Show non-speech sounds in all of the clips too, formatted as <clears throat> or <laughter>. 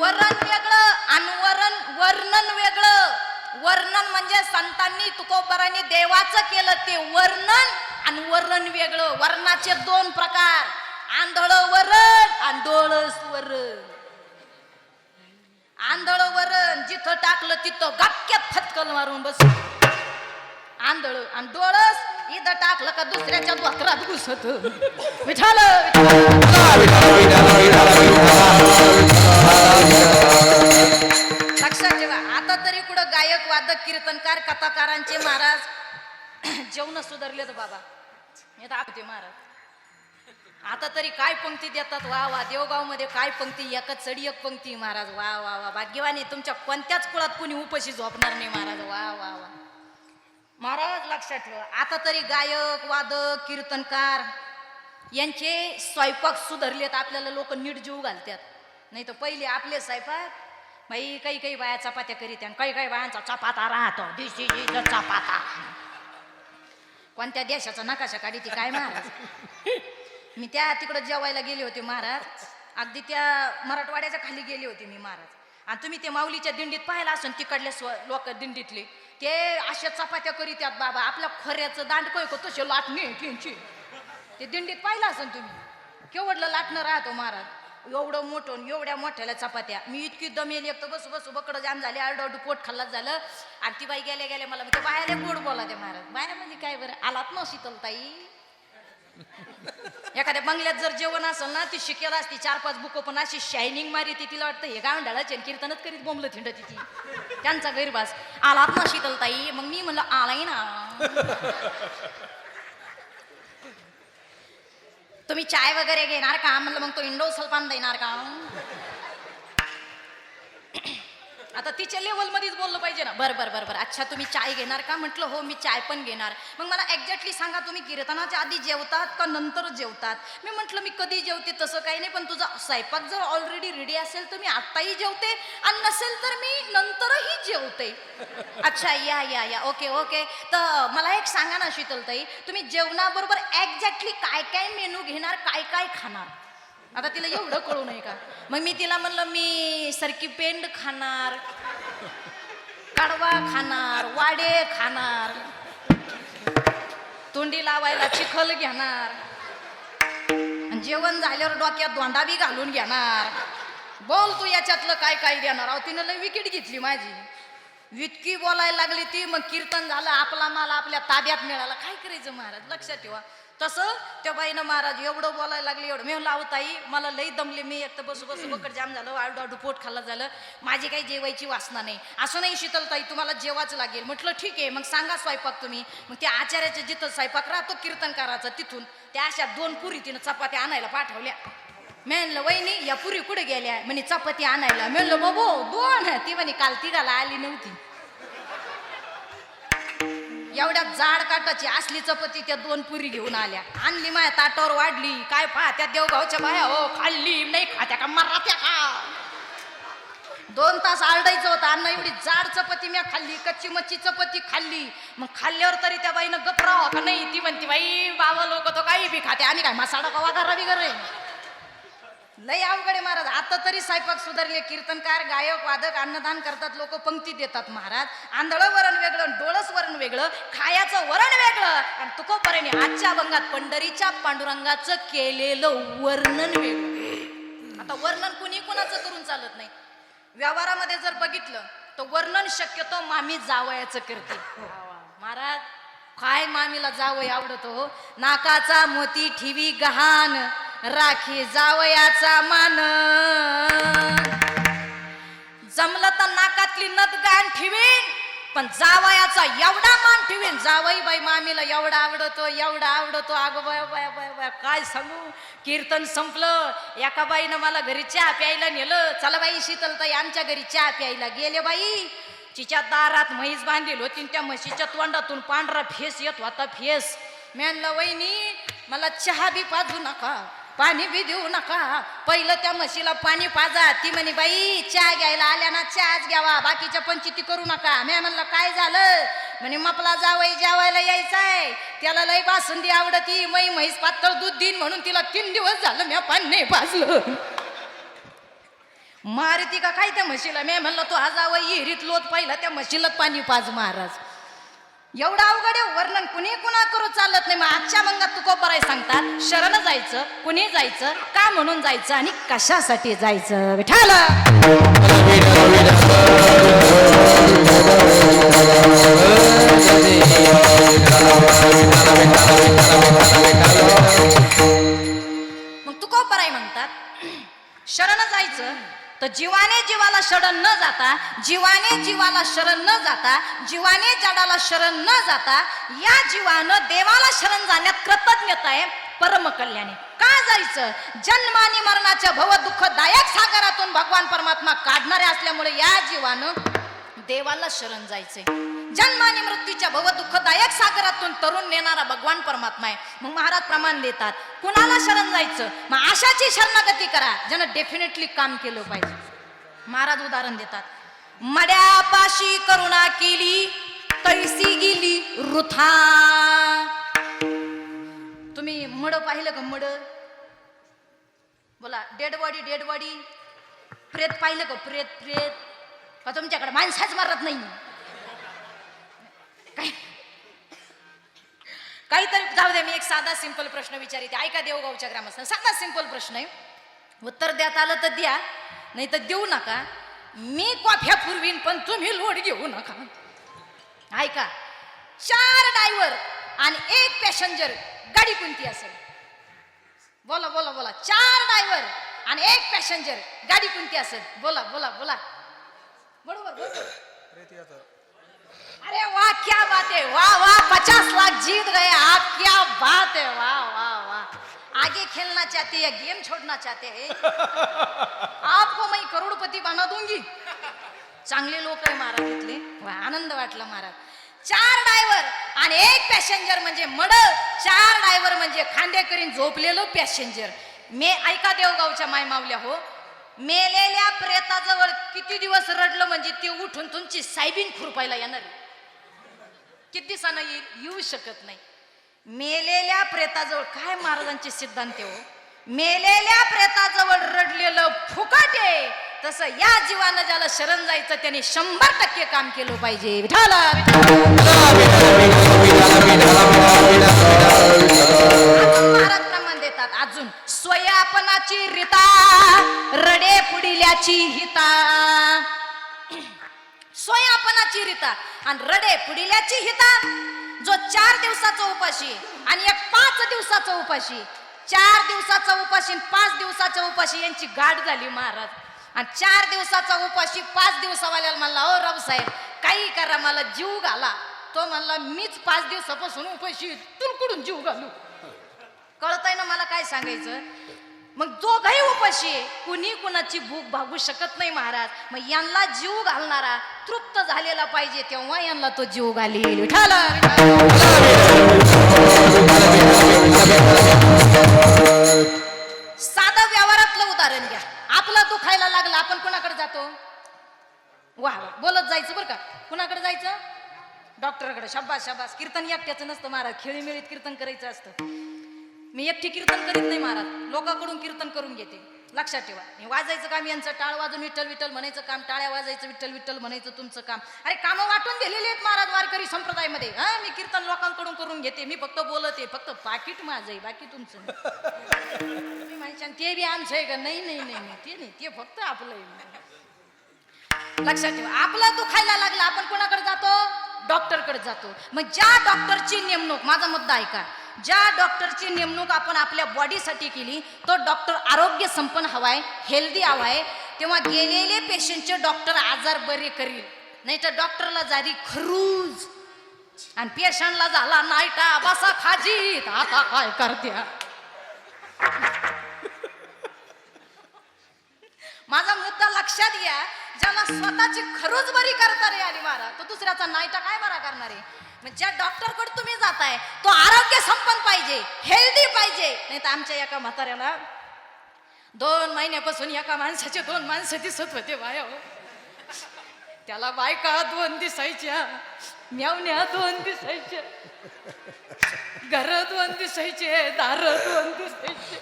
वरण वेगळं आणि वरण वर्णन वेगळं. वर्णन म्हणजे संतांनी तुकोबरांनी देवाचं केलं ते वर्णन आणि वरण वेगळं. वर्णाचे दोन प्रकार. आंधळ वरण आणि डोळस वरण आंधळ वरण जिथं टाकलं तिथं गपक्यात फटकल मारून बस. आंधळ आणि डोळस इथं टाकलं का दुसऱ्याच्या धोत्रात घुसत. विठाल कलाकारांचे महाराज. <clears throat> जेवण सुधारले तर बाबा. हे दाखवते महाराज. आता तरी काय पंक्ती देतात? वा वा देवगावमध्ये काय पंक्ती? एकच चढी एक पंक्ती महाराज. वा वा वा भाग्यवानी तुमच्या कोणत्याच कुळात कोणी उपशी झोपणार नाही महाराज. वा वा वा. महाराज लक्षात ठेवा. आता तरी गायक वादक कीर्तनकार यांचे स्वयंपाक सुधारलेत. आपल्याला लोक नीट जीव घालतात. नाही तर पहिले आपले स्वयंपाक बाई काही काही बाया चपात्या करीत आणि काही काही बायांचा चपाता राहतो. This is the chapata. कोणत्या देशाचा नकाशा काढी ती काय महाराज? मी त्या तिकडं जेवायला गेले होते महाराज. अगदी त्या मराठवाड्याच्या खाली गेली होती मी महाराज. आणि तुम्ही ते माऊलीच्या दिंडीत पाहिला असून तिकडले स्व लोक दिंडीतले. ते अशा चपात्या करीत बाबा. आपल्या खोऱ्याचं दांड काय को तसे लाटणे त्यांची ते दिंडीत पाहिलं असेल तुम्ही. केवढलं लाटणं राहतो महाराज. एवढं मोठं एवढ्या मोठ्याला चपात्या. मी इतकी दमेली एक तर बसू बसू बकडं जाम झाले आरडावडू पोट खाल्लाच झालं. आणि ती बाई गेल्या गेल्या मला ते बाहेर गोड बोला ते महाराज बाहेर म्हणजे काय बरं? आलात ना शीतलताई <laughs> एखाद्या बंगल्यात जर जेवण असेल ना ती शिकेल असती. चार पाच बुक पण अशी शायनिंग मारी ती तिला वाटतं हे गावंढाळाचे कीर्तनच करीत बोंबलं थिंड ती त्यांचा गैरबास आलात ना शीतलताई मग मी म्हणलं आलाय ना. तुम्ही चाय वगैरे घेणार का? म्हणलं मग तो इंडो सल्फान देणार का? आता तिच्या लेवलमध्येच बोललं पाहिजे ना. बरं बरं बरं बरं. अच्छा तुम्ही चाय घेणार का? म्हटलं हो मी चाय पण घेणार. मग मला एक्झॅक्टली सांगा तुम्ही कीर्तनाच्या आधी जेवतात का नंतर जेवतात? मी म्हटलं मी कधी जेवते तसं काही नाही पण तुझा स्वयंपाक जर ऑलरेडी रेडी असेल तर मी आत्ताही जेवते आणि नसेल तर मी नंतरही जेवते. अच्छा या या या. ओके ओके तर मला एक सांगा ना शीतलताई. तुम्ही जेवणाबरोबर एक्झॅक्टली काय काय मेनू घेणार काय काय खाणार? आता तिला एवढं कळू नये का? मग मी तिला म्हणलं मी सरकी पेंड खाणार कडवा खाणार वाडे खाणार तोंडी लावायला चिखल घेणार जेवण झाल्यावर डोक्यात दोंडा बी घालून घेणार. बोल तू याच्यातलं काय काय देणार? अहो तिनं लय विकेट घेतली माझी. वितकी बोलायला लागली ती मग कीर्तन झालं आपला माल आपल्या ताब्यात मिळाला. काय करायचं महाराज? लक्षात ठेवा. तसं त्या बाईनं महाराज एवढं बोलायला लागली एवढं. मी म्हणलं ताई मला लई दमले मी. एक तर बसू बसू बकड जाम झालं आडू आडू पोट खाल्लं झालं. माझी काही जेवायची वासना नाही. असं नाही शीतलताई तुम्हाला जेवाच लागेल. म्हटलं ठीक आहे मग सांगा स्वयंपाक तुम्ही. मग त्या आचार्याच्या जिथं स्वयंपाक राहतो कीर्तनकाराचा तिथून त्या अशा दोन पुरी तिनं चपात्या आणायला पाठवल्या. म्हणलं वहिनी या पुरी कुठे गेल्या? म्हणे चपाती आणायला. म्हणलं बाबो दोन. ती म्हणे काल तिघाला आली नव्हती. एवढ्या जाड काटाची असली चपाती त्या दोन पुरी घेऊन आल्या. आणली माझ्या ताटावर वाढली. काय पहा त्या देवगावच्या बाया? हो खाल्ली. नाही खात्या का? मरात्या का? दोन तास आरडायचं होतं. अन्न एवढी जाड चपाती मी खाल्ली. कच्ची मच्छी चपाती खाल्ली. मग खाल्ल्यावर तरी त्या बाईनं गपरावा का? नाही ती म्हणती बाई बाबा लोक तो काही बी खाते. आणि काय मसाडा कवा करा बी करे लय अवघड आहे महाराज. आता तरी स्वयंपाक सुधारले. कीर्तनकार गायक वादक अन्नदान करतात. लोक पंक्ती देतात महाराज. आंधळं वरण वेगळं डोळस वरण वेगळं खायाचं वरण वेगळं. आणि तुकोपर्यंत आजच्या अभंगात पंढरीच्या पांडुरंगाचं केलेलं वर्णन वेगळं. आता वर्णन कुणी कुणाचं करून चालत नाही. व्यवहारामध्ये जर बघितलं तर वर्णन शक्यतो मामी जावयाचं करते. महाराज काय मामीला जावं आवडतो हो? नाकाचा मोती ठिवी गहाण. राखी जावयाचा मान. जमलं तर नाकातली नद गाण ठेवीन पण जावयाचा एवढा मान ठेवीन. जावई बाई मामीला एवढा आवडतो एवढा आवडतो. अगं बाय बाय बाय बाय काय सांगू? कीर्तन संपलं. एका बाईनं मला घरी चहा प्यायला नेलं. चला बाई शीतलताई आमच्या घरी चहा प्यायला गेले बाई. तिच्या दारात म्हैस बांधील होती त्या म्हशीच्या तोंडातून पांढरा फेस येत होता फेस. म्हणलं वहिनी मला चहा बी पाजू नका. पाणी बी देऊ नका. पहिलं त्या म्हशीला पाणी पाजा. ती म्हणे बाई चहा घ्यायला आल्या ना चहाच घ्यावा. बाकीच्या पंचिती करू नका. मी म्हणलं काय झालं? म्हणे मपला जावई जेवायला यायचाय. त्याला लय बासुंदी आवडती. मई म्हैस पातळ दूध देईन म्हणून तिला तीन दिवस झालं मी पाणी नाही पाजलं मारती का काय त्या म्हशीला? मी म्हणलं तू हा जावई हिरीत लोत पहिला त्या म्हशीला पाणी पाज महाराज. एवढं अवघड आहे वर्णन कुणी कुणा करू चालत नाही. मग आजच्या मंगात तुकोबराय सांगतात शरण जायचं कुणी जायचं का म्हणून जायचं आणि कशासाठी जायचं? विठाल शरण न जाता जीवाने जडाला शरण न जाता या जीवानं देवाला शरण जाण्यात कृतज्ञता आहे परम कल्याणी का जायचं? जन्म आणि मरणाच्या भव दुःखदायक सागरातून भगवान परमात्मा काढणारे असल्यामुळे या जीवानं देवाला शरण जायचंय. जन्म आणि मृत्यूच्या भव दुःखदायक सागरातून तरुण नेणारा भगवान परमात्मा आहे. मग महाराज प्रमाण देतात. कुणाला शरण जायचं? मग अशाची शरणागती करा. ज्यानं डेफिनेटली काम केलं पाहिजे. महाराज उदाहरण देतात. मड्यापाशी करुणा केली तैसी गेली रुथा. तुम्ही मड पाहिलं का मड? बोला डेड बॉडी डेड बॉडी प्रेत पाहिलं का प्रेत प्रेत? का तुमच्याकडे माणसाच मारत नाही? काहीतरी जाऊ दे मी एक साधा सिंपल प्रश्न विचारित. ऐका देवगावच्या ग्रामस्थ साधा सिंपल प्रश्न आहे. उत्तर द्यात आलं तर द्या नाही तर देऊ नका. मी कॉफ्या पुरवीन पण तुम्ही लोड घेऊ नका. ऐका चार ड्रायव्हर आणि एक पॅसेंजर गाडी कोणती असेल? बोला बोला बोला. चार ड्रायव्हर आणि एक पॅसेंजर गाडी कोणती असेल? बोला बोला बोला. बरोबर बरोबर. अरे वाह क्या बात है वाह वाह पचास लाख जीत गए आप. क्या बात है वाह वाह वाह आगे खेलना चाहते या गेम छोड़ना चाहते हैं। आपको मैं करोडपती बना दूंगी। चांगले लोक आहे महाराज इथले आनंद वाटला महाराज। चार ड्रायव्हर आणि एक पॅसेंजर म्हणजे मड चार ड्रायव्हर म्हणजे खांदेकरीन झोपलेलो पॅसेंजर मे ऐका देवगावच्या माय मावल्या हो. मेलेल्या प्रेताजवळ किती दिवस रडलं म्हणजे ते उठून तुमची सायबीन खुरपायला येणार आहे. किती दिवसानं येईल? येऊ शकत नाही. मेलेल्या प्रेताजवळ काय महाराजांचे सिद्धांत हो? मेलेल्या प्रेताजवळ रडलेलं फुकट आहे. तसं या जीवानं ज्याला शरण जायचं त्याने शंभर टक्के काम केलं पाहिजे. विठाला प्रमाण देतात. अजून स्वयापनाची रिता रडे पुडिल्याची हिता. <clears throat> स्वयापनाची रिता आणि रडे पुडिल्याची हिता. जो चार दिवसाचा उपाशी आणि एक पाच दिवसाचा उपाशी चार दिवसाचा उपाशी पाच दिवसाचा उपाशी यांची गाठ झाली महाराज. आणि चार दिवसाचा उपाशी पाच दिवसावाल्याला म्हणला हो रब साहेब काही करा मला जीव घाला. तो म्हणला मीच पाच दिवसापासून उपाशी आहे. कुठून जीव घालू? कळतंय ना मला काय सांगायचं? मग दोघही उपाशी आहे. कुणी कुणाची भूक भागू शकत नाही महाराज. मग यांना जीव घालणारा तृप्त झालेला पाहिजे तेव्हा यांना तो जीव घालील. साधं व्यवहारातलं उदाहरण घ्या. आपला दुखायला लागला आपण कुणाकडे जातो? वा वा बोलत जायचं बरं का? कुणाकडे जायचं? डॉक्टरकडे. शब्बास शब्बास कीर्तन एकट्याचं नसतं महाराज. खेळीमेळीत कीर्तन करायचं असतं. मी एकटी कीर्तन करीत नाही महाराज. लोकांकडून कीर्तन करून घेते. लक्षात ठेवा. हे वाजायचं काम यांचं टाळ वाजून विठ्ठल विठ्ठल म्हणायचं काम टाळ्या वाजायचं विठ्ठल विठ्ठल म्हणायचं तुमचं काम. अरे कामं वाटून दिलेली आहेत महाराज वारकरी संप्रदायामध्ये. हा मी कीर्तन लोकांकडून करून घेते. मी फक्त बोलते फक्त पाकिट माझं आहे. बाकी तुमचं मी माहिती ते बी आमचं आहे का? नाही नाही नाही नाही. ते नाही. ते फक्त आपलं आहे. लक्षात ठेवा. आपला दुखायला लागला. आपण कोणाकडे जातो? डॉक्टरकडे जातो. मग ज्या डॉक्टरची नेमणूक माझा मुद्दा ऐका. ज्या डॉक्टरची नेमणूक आपण आपल्या बॉडीसाठी केली तो डॉक्टर आरोग्य संपन्न हवाय हेल्दी हवाय तेव्हा गेलेले पेशंटचे डॉक्टर आजार बरे करील. नाही तर डॉक्टरला जारी खरूज. आणि पेशंटला झाला नायटा बसा खाजीत आता काय करत्या? माझा मुद्दा लक्षात घ्या ज्याला स्वतःची खरोच बरी करता रे आली मारा तो दुसऱ्याचा नायटा काय बरा करणार आहे? ज्या डॉक्टरकडे तुम्ही जाताय तो आरोग्य संपन्न पाहिजे हेल्दी पाहिजे. नाही तर आमच्या एका म्हाताऱ्याला दोन महिन्यापासून एका माणसाचे दोन माणसं दिसत होते बाया हो. त्याला बायका दोन दिसायच्या म्यावण्या दोन दिसायच्या घर दोन दिसायचे दार दोन दिसायचे.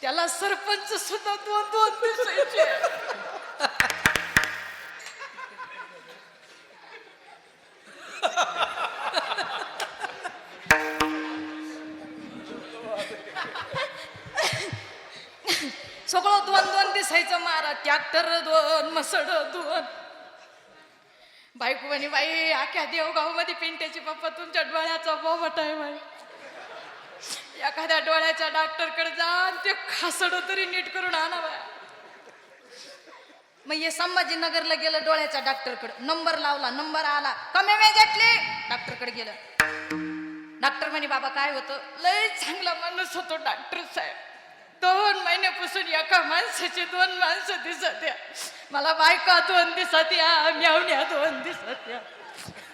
त्याला सरपंच सुद्धा दोन दोन दिसायचे. सगळं दोन दोन दिसायचं मारा ट्रॅक्टर दोन मसड दोन. बायको म्हणे बाई आख्या देवगावमध्ये पिंट्याची पप्पा तुमच्या डोळ्याचा बोबट आहे बाई. एखाद्या डोळ्याच्या डॉक्टरकडे जा ते खासड तरी नीट करून आणा बाय. मग हे संभाजीनगरला गेलं डोळ्याच्या डॉक्टरकडे. नंबर लावला नंबर आला. कमी वेळ घेतली. डॉक्टरकडे गेलं. डॉक्टर म्हणे बाबा काय होतं? लय चांगला माणूस होतो डॉक्टर साहेब. दोन महिन्यापासून एका माणसाचे दोन माणसं दिसत या मला बायका दोन दिसत या मेवण्या दोन दिसत या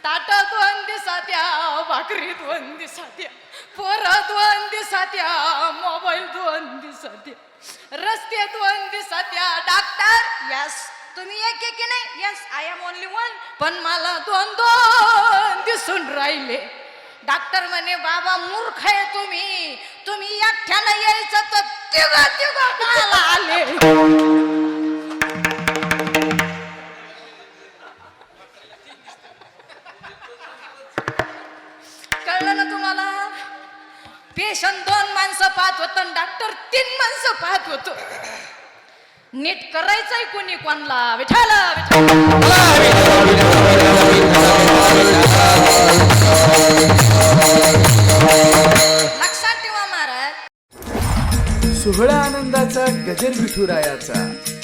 ताटा दोन दिसत या भाकरी दोन दिसत या पोरं दोन दिसत या मोबाईल दोन दिसत या रस्ते दोन दिसत या डॉक्टर यस तुम्ही एक की नाही yes I am only one पण मला दोन दोन दिसून राहिले. डॉक्टर म्हणे बाबा मूर्ख आहे तुम्ही. तुम्ही एकट्यानं यायचं तर तिघ तिघ आले कळलं ना तुम्हाला? पेशंट दोन माणसं पाहत होतं डॉक्टर तीन माणसं पाहत होतो. नीट करायचंय कोणी कोणला? विठाला विठाला andata, găderi bucuraiata.